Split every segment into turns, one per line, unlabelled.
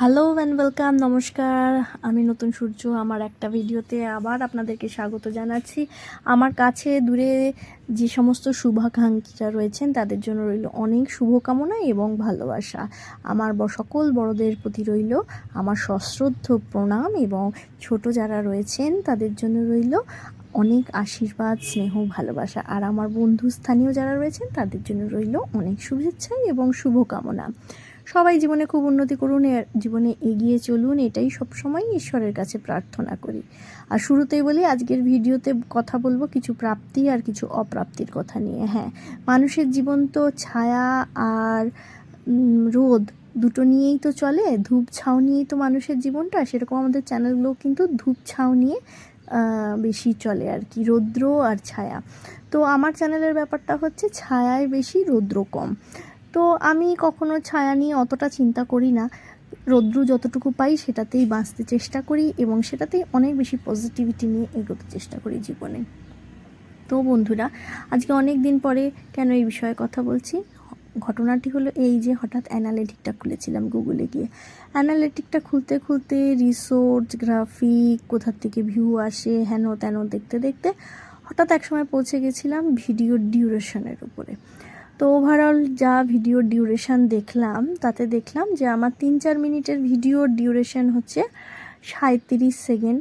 Hello and welcome নমস্কার। আমি নতুন সূর্য, আমার একটা ভিডিওতে আবার আপনাদেরকে স্বাগত জানাচ্ছি। আমার কাছে দূরে যে সমস্ত শুভাকাঙ্ক্ষীরা রয়েছেন, তাদের জন্য রইল অনেক শুভকামনা এবং ভালোবাসা। আমার সকল বড়দের প্রতি রইল আমার সশ্রদ্ধ প্রণাম এবং ছোট যারা রয়েছেন, তাদের জন্য রইল অনেক আশীর্বাদ, স্নেহ, ভালোবাসা। আর আমার বন্ধু স্থানীয় যারা রয়েছেন, তাদের জন্য রইল অনেক শুভেচ্ছা এবং শুভকামনা। সবাই জীবনে খুব উন্নতি করুন জীবনে এগিয়ে চলুন, এটাই সবসময় ঈশ্বরের কাছে প্রার্থনা করি। আর শুরুতেই বলি, আজকের ভিডিওতে কথা বলব কিছু প্রাপ্তি আর কিছু অপ্রাপ্তির কথা নিয়ে। হ্যাঁ মানুষের জীবন তো ছায়া আর রোদ দুটো নিয়েই তো চলে। ধূপ ছাও নিয়েই তো মানুষের জীবনটা। সেরকম আমাদের চ্যানেলগুলো কিন্তু ধূপ ছাও নিয়ে বেশি চলে আর কি, রৌদ্র আর ছায়া। তো আমার চ্যানেলের ব্যাপারটা হচ্ছে, ছায়ায় বেশি রৌদ্র কম। তো আমি কখনো ছায়া নিয়ে অতটা চিন্তা করি না। রৌদ্র যতটুকু পাই সেটাতেই বাঁচতে চেষ্টা করি এবং সেটাতেই অনেক বেশি পজিটিভিটি নিয়ে এগোতে চেষ্টা করি জীবনে। তো বন্ধুরা, আজকে অনেক দিন পরে কেন এই বিষয়ে কথা বলছি? ঘটনাটি হলো এই যে হঠাৎ অ্যানালিটিকটা খুলেছিলাম গুগলে গিয়ে। অ্যানালিটিকটা খুলতে খুলতে রিসোর্স গ্রাফিক কোথার থেকে ভিউ আসে হেন তেন দেখতে দেখতে হঠাৎ একসময় পৌঁছে গেছিলাম ভিডিও ডিউরেশনের উপরে। তো ওভারঅল যা ভিডিও ডিউরেশান দেখলাম, তাতে দেখলাম যে আমার তিন চার মিনিটের ভিডিও ডিউরেশান হচ্ছে সাঁত্রিশ সেকেন্ড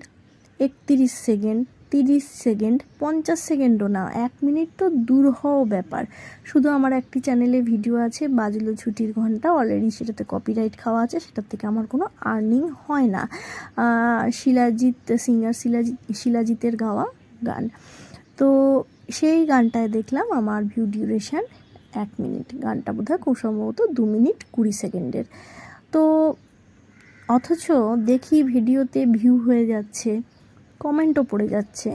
একত্রিশ সেকেন্ড তিরিশ সেকেন্ড পঞ্চাশ সেকেন্ডও না, এক মিনিট তো দূর দূরহ ব্যাপার। শুধু আমার একটি চ্যানেলে ভিডিও আছে, বাজলো ছুটির ঘণ্টা অলরেডি সেটাতে কপিরাইট খাওয়া আছে, সেটার থেকে আমার কোনো আর্নিং হয় না। শিলাজিৎ সিঙ্গার শিলাজিৎ, শিলাজিতের গাওয়া গান। তো সেই গানটায় দেখলাম আমার ভিউ ডিউরেশন এক মিনিট। গানটা বোধহয় খুব সম্ভবত দু মিনিট কুড়ি সেকেন্ডের। তো অথচ দেখি ভিডিওতে ভিউ হয়ে যাচ্ছে কমেন্টও পড়ে যাচ্ছে।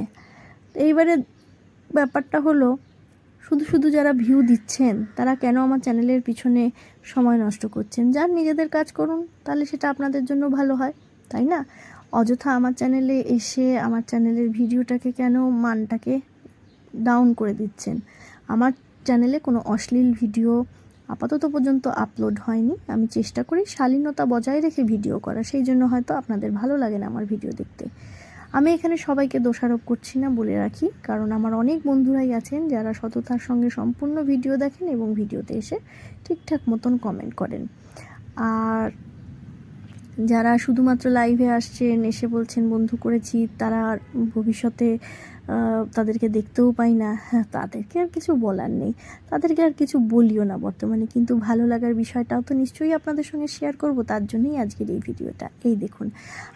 এইবারে ব্যাপারটা হলো, শুধু শুধু যারা ভিউ দিচ্ছেন, তারা কেন আমার চ্যানেলের পিছনে সময় নষ্ট করছেন? যার নিজেদের কাজ করুন, তাহলে সেটা আপনাদের জন্য ভালো হয়, তাই না? অযথা আমার চ্যানেলে এসে আমার চ্যানেলের ভিডিওটাকে কেন মানটাকে ডাউন করে দিচ্ছেন? আমার চ্যানেলে কোনো অশ্লীল ভিডিও আপাতত পর্যন্ত আপলোড হয়নি। আমি চেষ্টা করি শালীনতা বজায় রেখে ভিডিও করা, সেই জন্য হয়তো আপনাদের ভালো লাগে না আমার ভিডিও দেখতে। আমি এখানে সবাইকে দোষারোপ করছি না বলে রাখি, কারণ আমার অনেক বন্ধুরাই আছেন যারা সততার সঙ্গে সম্পূর্ণ ভিডিও দেখেন এবং ভিডিওতে এসে ঠিকঠাক মতন কমেন্ট করেন। আর যারা শুধুমাত্র লাইভে আসছেন, এসে বলছেন, বন্ধু করেছি তারা ভবিষ্যতে তাদেরকে দেখতেও পাই না। হ্যাঁ তাদেরকে আর কিছু বলার নেই। তাদেরকে আর কিছু বলিও না বর্তমানে। কিন্তু ভালো লাগার বিষয়টাও তো নিশ্চয়ই আপনাদের সঙ্গে শেয়ার করব। তার জন্যই আজকের এই ভিডিওটা। এই দেখুন,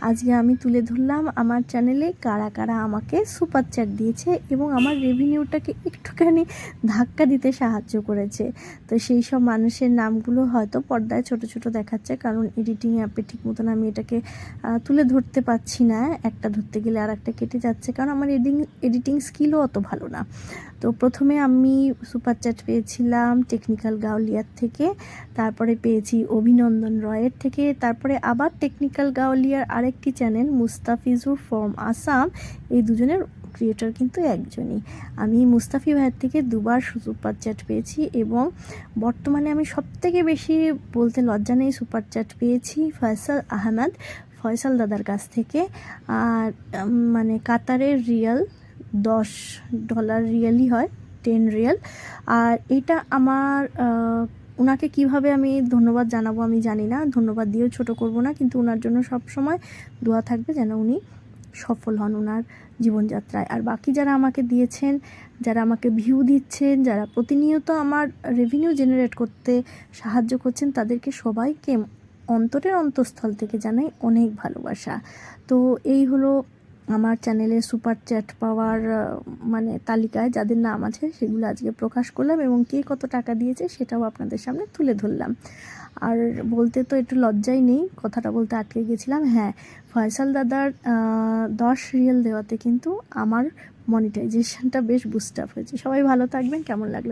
আজকে আমি তুলে ধরলাম আমার চ্যানেলে কারা কারা আমাকে সুপার চ্যাট দিয়েছে এবং আমার রেভিনিউটাকে একটুখানি ধাক্কা দিতে সাহায্য করেছে। তো সেই সব মানুষের নামগুলো হয়তো পর্দায় ছোট ছোট দেখাচ্ছে, কারণ এডিটিং অ্যাপে ঠিক মতন আমি এটাকে তুলে ধরতে পারছি না। একটা ধরতে গেলে আর একটা কেটে যাচ্ছে। কারণ আমার এডিং এডিটিং স্কিলও অত ভালো না। তো প্রথমে আমি সুপার চ্যাট পেয়েছিলাম টেকনিক্যাল গাওলিয়ার থেকে, তারপরে পেয়েছি অভিনন্দন রয়ের থেকে, তারপরে আবার টেকনিক্যাল গাওলিয়ার আরেকটি চ্যানেল মুস্তাফিজুর ফ্রম আসাম। এই দুজনের ক্রিয়েটর কিন্তু একজনই। আমি মুস্তাফি ভাইয়ের থেকে দুবার সুপার চ্যাট পেয়েছি এবং বর্তমানে আমি সবথেকে বেশি বলতে লজ্জা নেই সুপার চ্যাট পেয়েছি ফয়সাল আহমেদ, ফয়সাল দাদার কাছ থেকে। আর মানে কাতারের রিয়াল দশ ডলার রিয়ালই হয় টেন রিয়াল। আর এটা আমার ওনাকে কীভাবে আমি ধন্যবাদ জানাব আমি জানি না। ধন্যবাদ দিয়েও ছোট করব না, কিন্তু ওনার জন্য সব সময় দোয়া থাকবে যেন উনি সফল হন ওনার জীবনযাত্রায়। আর বাকি যারা আমাকে দিয়েছেন, যারা আমাকে ভিউ দিচ্ছেন, যারা প্রতিনিয়ত আমার রেভিনিউ জেনারেট করতে সাহায্য করছেন, তাদেরকে সবাইকে অন্তরের অন্তঃস্থল থেকে জানাই অনেক ভালোবাসা। তো এই হলো আমার চ্যানেলে সুপার চ্যাট পাওয়ার মানে তালিকায় যাদের নাম আছে সেগুলো আজকে প্রকাশ করলাম এবং কে কত টাকা দিয়েছে সেটাও আপনাদের সামনে তুলে ধরলাম। আর বলতে তো একটু লজ্জাই নেই, কথাটা বলতে আটকে গেছিলাম। হ্যাঁ ফয়সাল দাদার দশ রিয়েল দেওয়াতে কিন্তু আমার মনিটাইজেশনটা বেশ বুস্ট আপ হয়েছে। সবাই ভালো থাকবেন, কেমন লাগল